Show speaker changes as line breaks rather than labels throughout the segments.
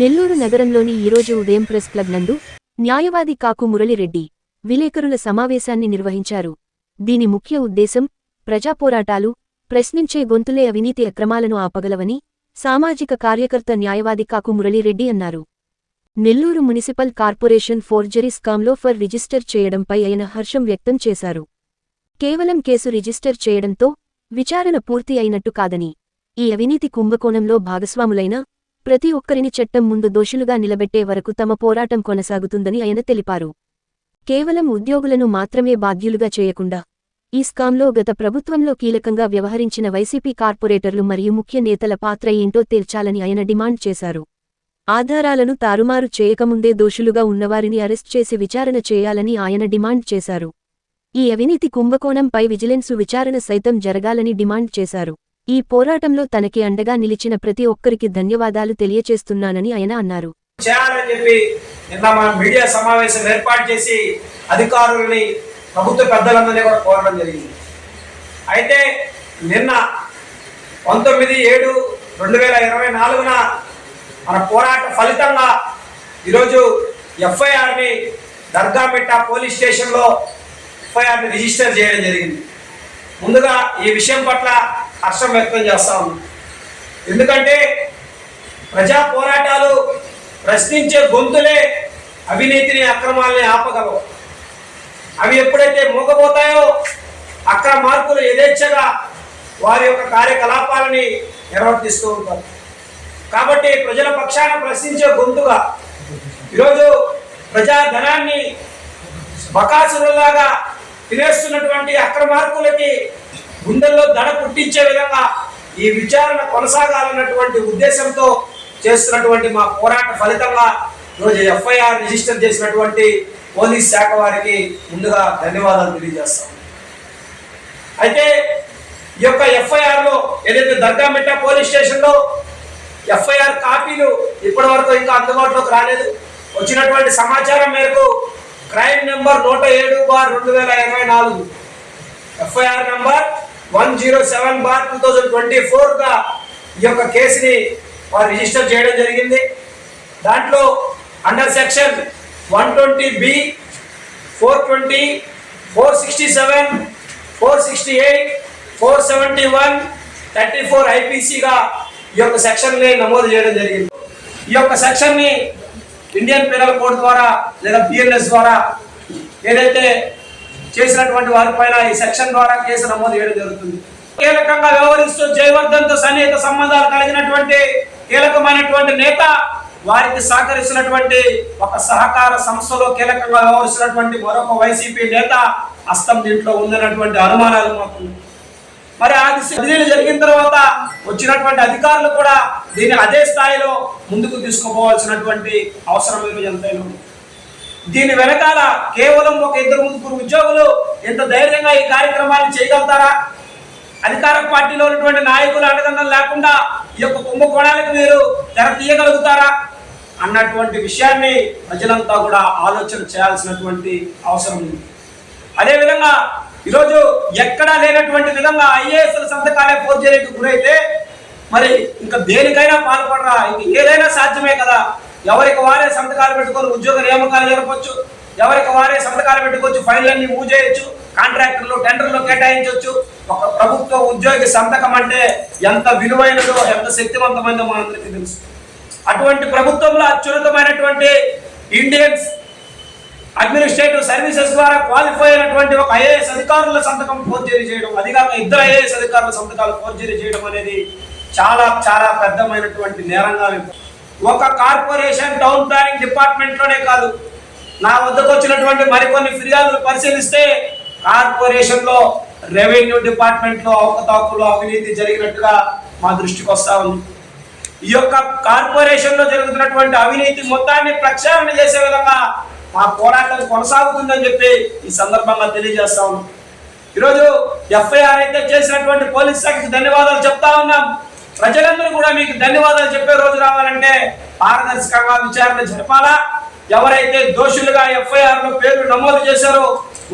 నెల్లూరు నగరంలోని ఈరోజు ఉదయం ప్రెస్ క్లబ్ నందు న్యాయవాది కాకు మురళిరెడ్డి విలేకరుల సమావేశాన్ని నిర్వహించారు దీని ముఖ్య ఉద్దేశం ప్రజాపోరాటాలు ప్రశ్నించే గొంతులే అవినీతి అక్రమాలను ఆపగలవని సామాజిక కార్యకర్త న్యాయవాది కాకు మురళిరెడ్డి అన్నారు నెల్లూరు మున్సిపల్ కార్పొరేషన్ ఫోర్జరీ స్కామ్లో ఫర్ రిజిస్టర్ చేయడంపై ఆయన హర్షం వ్యక్తం చేశారు కేవలం కేసు రిజిస్టర్ చేయడంతో విచారణ పూర్తి అయినట్టు కాదని ఈ అవినీతి కుంభకోణంలో భాగస్వాములైన ప్రతి ఒక్కరిని చట్టం ముందు దోషులుగా నిలబెట్టే వరకు తమ పోరాటం కొనసాగుతుందని ఆయన తెలిపారు కేవలం ఉద్యోగులను మాత్రమే బాధ్యులుగా చేయకుండా ఈ స్కామ్లో గత ప్రభుత్వంలో కీలకంగా వ్యవహరించిన వైసీపీ కార్పొరేటర్లు మరియు ముఖ్య నేతల పాత్ర ఏంటో తేల్చాలని ఆయన డిమాండ్ చేశారు ఆధారాలను తారుమారు చేయకముందే దోషులుగా ఉన్నవారిని అరెస్ట్ చేసి విచారణ చేయాలని ఆయన డిమాండ్ చేశారు ఈ అవినీతి కుంభకోణంపై విజిలెన్సు విచారణ సైతం జరగాలని డిమాండ్ చేశారు ఈ పోరాటంలో తనకి అండగా నిలిచిన ప్రతి ఒక్కరికి ధన్యవాదాలు తెలియచేస్తున్నానని ఆయన అన్నారు చేయాలని
చెప్పి నిన్న మనం మీడియా సమావేశం ఏర్పాటు చేసి అధికారుల్ని ప్రభుత్వ పెద్దలందరినీ కూడా కోరడం జరిగింది అయితే నిన్న పంతొమ్మిది ఏడు రెండు వేల ఇరవై నాలుగున మన పోరాట ఫలితంగా ఈరోజు ఎఫ్ఐఆర్ని దర్గాపెట్ట పోలీస్ స్టేషన్లో ఎఫ్ఐఆర్ని రిజిస్టర్ చేయడం జరిగింది ముందుగా ఈ విషయం పట్ల హర్షం వ్యక్తం చేస్తా ఎందుకంటే ప్రజా పోరాటాలు ప్రశ్నించే గొంతులే అవినీతిని అక్రమాలని ఆపగలవు అవి ఎప్పుడైతే మూగబోతాయో అక్రమ మార్పులు యథేచ్ఛగా వారి యొక్క కార్యకలాపాలని నిర్వర్తిస్తూ ఉంటారు కాబట్టి ప్రజల పక్షాన ప్రశ్నించే గొంతుగా ఈరోజు ప్రజాధనాన్ని బకాసురులాగా తినేస్తున్నటువంటి అక్రమార్కులకి గుండెల్లో దడ పుట్టించే విధంగా ఈ విచారణ కొనసాగాలన్నటువంటి ఉద్దేశంతో చేస్తున్నటువంటి మా పోరాట ఫలితంగా ఈరోజు ఎఫ్ఐఆర్ రిజిస్టర్ చేసినటువంటి పోలీస్ శాఖ వారికి ముందుగా ధన్యవాదాలు తెలియజేస్తాం అయితే ఈ యొక్క ఎఫ్ఐఆర్లో ఏదైతే మెట్ట పోలీస్ స్టేషన్లో ఎఫ్ఐఆర్ కాపీలు ఇప్పటి వరకు ఇంకా అందుబాటులోకి రాలేదు వచ్చినటువంటి సమాచారం మేరకు క్రైమ్ నెంబర్ నూట ఏడు బార్ రెండు వేల ఇరవై నాలుగు FIR number one zero seven bar two thousand twenty ఫోర్గా ఈ యొక్క కేసుని వారు రిజిస్టర్ చేయడం జరిగింది దాంట్లో under section one twenty B four twenty four sixty seven four sixty eight four seventy one thirty four ఐపీసీగా ఈ యొక్క సెక్షన్ని నమోదు చేయడం జరిగింది ఈ యొక్క సెక్షన్ని ఇండియన్ పెనల్ కోడ్ ద్వారా లేదా బిఎన్ఎస్ ద్వారా ఏదైతే చేసినటువంటి వారి పైన ఈ సెక్షన్ ద్వారా కేసు నమోదు చేయడం జరుగుతుంది కీలకంగా వ్యవహరిస్తూ జయవర్ధన్ తో సన్నిహిత సంబంధాలు కలిగినటువంటి కీలకమైనటువంటి నేత వారికి సహకరిస్తున్నటువంటి ఒక సహకార సంస్థలో కీలకంగా వ్యవహరిస్తున్నటువంటి మరొక వైసీపీ నేత అస్తం దీంట్లో ఉందన్నటువంటి అనుమానాలు మాకు మరి అది చర్యలు జరిగిన తర్వాత వచ్చినటువంటి అధికారులు కూడా దీన్ని అదే స్థాయిలో ముందుకు తీసుకుపోవాల్సినటువంటి అవసరం ఎంతైనా ఉంది దీని వెనకాల కేవలం ఒక ఇద్దరు ముగ్గురు ఉద్యోగులు ఎంత ధైర్యంగా ఈ కార్యక్రమాన్ని చేయగలుగుతారా అధికార పార్టీలో ఉన్నటువంటి నాయకులు అడగండం లేకుండా ఈ యొక్క కుంభకోణాలకు మీరు తెర తీయగలుగుతారా అన్నటువంటి విషయాన్ని ప్రజలంతా కూడా ఆలోచన చేయాల్సినటువంటి అవసరం ఉంది అదేవిధంగా ఈరోజు ఎక్కడా లేనటువంటి విధంగా ఐఏఎస్ల సంతకాలే ఫోర్జరీకి గురైతే మరి ఇంకా దేనికైనా పాల్పడరా ఇంక ఏదైనా సాధ్యమే కదా ఎవరికి వారే సంతకాలు పెట్టుకొని ఉద్యోగ నియామకాలు జరపచ్చు ఎవరికి వారే సంతకాలు పెట్టుకోవచ్చు ఫైళ్ళన్ని మూవ్ చేయొచ్చు కాంట్రాక్టర్లు టెండర్లు కేటాయించవచ్చు ఒక ప్రభుత్వ ఉద్యోగి సంతకం అంటే ఎంత విలువైనదో ఎంత శక్తివంతమైనదో మనందరికీ తెలుసు అటువంటి ప్రభుత్వంలో అత్యున్నతమైనటువంటి ఇండియన్స్ అడ్మినిస్ట్రేటివ్ సర్వీసెస్ ద్వారా క్వాలిఫై అయినటువంటి ఒక ఐఏఎస్ అధికారుల సంతకం ఫోర్జరీ చేయడం అధికారులు ఇద్దరు ఐఏఎస్ అధికారుల సంతకాలు ఫోర్జరీ చేయడం అనేది చాలా చాలా పెద్దమైనటువంటి నేరంగా ఒక కార్పొరేషన్ టౌన్ ప్లానింగ్ డిపార్ట్మెంట్లోనే కాదు నా వద్దకు వచ్చినటువంటి మరికొన్ని ఫిర్యాదులు పరిశీలిస్తే కార్పొరేషన్లో రెవెన్యూ డిపార్ట్మెంట్లో అవకతవకలు అవినీతి జరిగినట్టుగా మా దృష్టికి వస్తా ఉంది ఈ యొక్క కార్పొరేషన్లో జరుగుతున్నటువంటి అవినీతి మొత్తాన్ని ప్రక్షాళన చేసే విధంగా మా పోరాటం కొనసాగుతుందని చెప్పి ఈ సందర్భంగా తెలియజేస్తా ఉన్నాం ఈరోజు ఎఫ్ఐఆర్ అయితే చేసినటువంటి పోలీస్ శాఖకి ధన్యవాదాలు చెప్తా ఉన్నాం ప్రజలందరూ కూడా మీకు ధన్యవాదాలు చెప్పే రోజు రావాలంటే పారదర్శకంగా విచారణ జరపాలా ఎవరైతే దోషులుగా ఎఫ్ఐఆర్ లో పేర్లు నమోదు చేశారో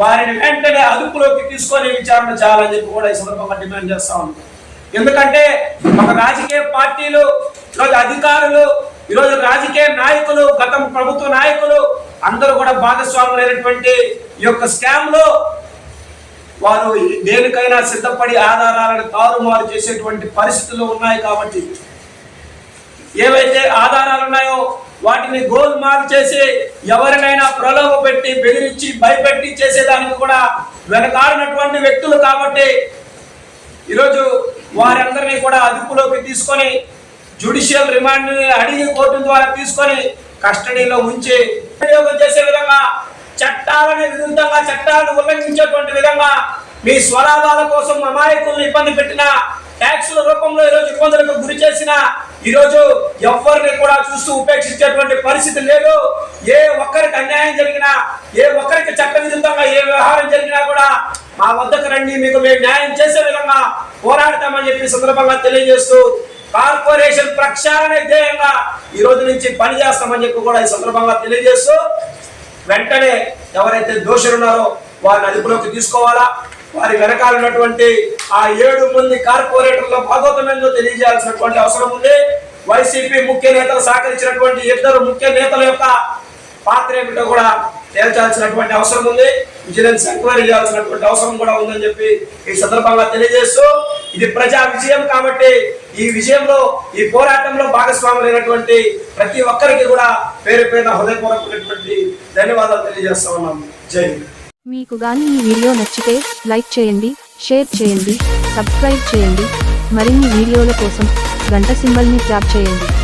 వారిని వెంటనే అదుపులోకి తీసుకొని విచారణ చేయాలని చెప్పి కూడా ఈ సందర్భంగా డిమాండ్ చేస్తా ఉన్నాం ఎందుకంటే ఒక రాజకీయ పార్టీలు ఈరోజు అధికారులు ఈరోజు రాజకీయ నాయకులు గతం ప్రభుత్వ నాయకులు అందరూ కూడా భాగస్వాములైనటువంటి ఈ యొక్క స్కామ్ లో వారు దేనికైనా సిద్ధపడి ఆధారాలను తారుమారు చేసేటువంటి పరిస్థితులు ఉన్నాయి కాబట్టి ఏవైతే ఆధారాలు ఉన్నాయో వాటిని గోల్మాల్ చేసి ఎవరినైనా ప్రలోభ పెట్టి బెదిరించి భయపెట్టి చేసేదానికి కూడా వెనకాడినటువంటి వ్యక్తులు కాబట్టి ఈరోజు వారందరినీ కూడా అదుపులోకి తీసుకొని జ్యుడిషియల్ రిమాండ్ని అడిగి కోర్టు ద్వారా తీసుకొని కస్టడీలో ఉంచి చేసే విధంగా చట్టాలను విరుద్ధంగా చట్టాలను ఉల్లంఘించేటువంటి విధంగా మీ స్వరాధాల కోసం అమాయకులను ఇబ్బంది పెట్టిన ట్యాక్సుల రూపంలో ఈరోజు ఇబ్బందులకు గురి చేసిన ఈరోజు ఎవరిని కూడా చూస్తూ ఉపేక్షించేటువంటి పరిస్థితి లేదు ఏ ఒక్కరికి అన్యాయం జరిగినా ఏ ఒక్కరికి విరుద్ధంగా ఏ వ్యవహారం జరిగినా కూడా మా వద్దకు రండి మీకు మేము న్యాయం చేసే విధంగా పోరాడతామని చెప్పి సందర్భంగా తెలియజేస్తూ కార్పొరేషన్ ప్రక్షాళన ధ్యేయంగా ఈ రోజు నుంచి పనిచేస్తామని చెప్పి కూడా ఈ సందర్భంగా తెలియజేస్తూ వెంటనే ఎవరైతే దోషులున్నారో వారిని అదుపులోకి తీసుకోవాలా వారి వెనకాల ఉన్నటువంటి ఆ ఏడు మంది కార్పొరేటర్ల ఏందో తెలియజేయాల్సినటువంటి అవసరం ఉంది వైసీపీ ముఖ్య నేతలు సహకరించినటువంటి ఇద్దరు ముఖ్య నేతల యొక్క పాత్ర ఏమిటో కూడా తేల్చాల్సినటువంటి అవసరం ఉంది విజిలెన్స్ ఎంక్వైరీ చేయాల్సినటువంటి అవసరం కూడా ఉందని చెప్పి ఈ సందర్భంగా తెలియజేస్తూ ఇది ప్రజా విజయం కాబట్టి ఈ విజయంలో ఈ పోరాటంలో అయినటువంటి ప్రతి ఒక్కరికి కూడా పేరు పేద హృదయపూర్వకమైనటువంటి ధన్యవాదాలు తెలియజేస్తా ఉన్నాం జై
మీకు గానీ ఈ వీడియో నచ్చితే లైక్ చేయండి షేర్ చేయండి సబ్స్క్రైబ్ చేయండి మరిన్ని వీడియోల కోసం గంట సింబల్ని ట్యాప్ చేయండి